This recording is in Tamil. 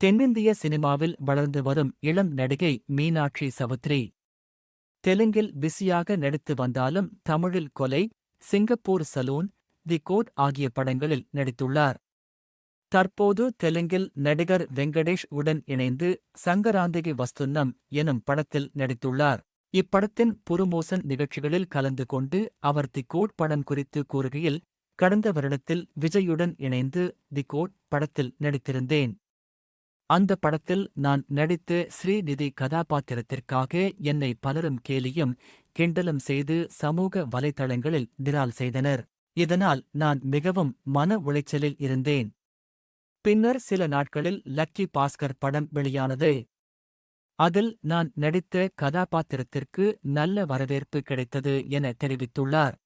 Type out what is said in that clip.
தென்னிந்திய சினிமாவில் வளர்ந்து வரும் இளம் நடிகை மீனாட்சி சவுத்ரி. தெலுங்கில் பிஸியாக நடித்து வந்தாலும் தமிழில் கொலை சிங்கப்பூர் சலூன் தி கோட் ஆகிய படங்களில் நடித்துள்ளார். தற்போது தெலுங்கில் நடிகர் வெங்கடேஷ் உடன் இணைந்து சங்கராந்திகி வஸ்துன்னம் எனும் படத்தில் நடித்துள்ளார். இப்படத்தின் புருமோசன் நிகழ்ச்சிகளில் கலந்து கொண்டு அவர் தி கோட் படம் குறித்து கூறுகையில் கடந்த வருடத்தில் விஜயுடன் இணைந்து தி கோட் படத்தில் நடித்திருந்தேன். அந்த படத்தில் நான் நடித்த ஸ்ரீநிதி கதாபாத்திரத்திற்காக என்னை பலரும் கேலியும் கிண்டலும் செய்து சமூக வலைதளங்களில் டிரால் செய்தனர். இதனால் நான் மிகவும் மன உளைச்சலில் இருந்தேன். பின்னர் சில நாட்களில் லக்கி பாஸ்கர் படம் வெளியானது. அதில் நான் நடித்த கதாபாத்திரத்திற்கு நல்ல வரவேற்பு கிடைத்தது என தெரிவித்துள்ளார்.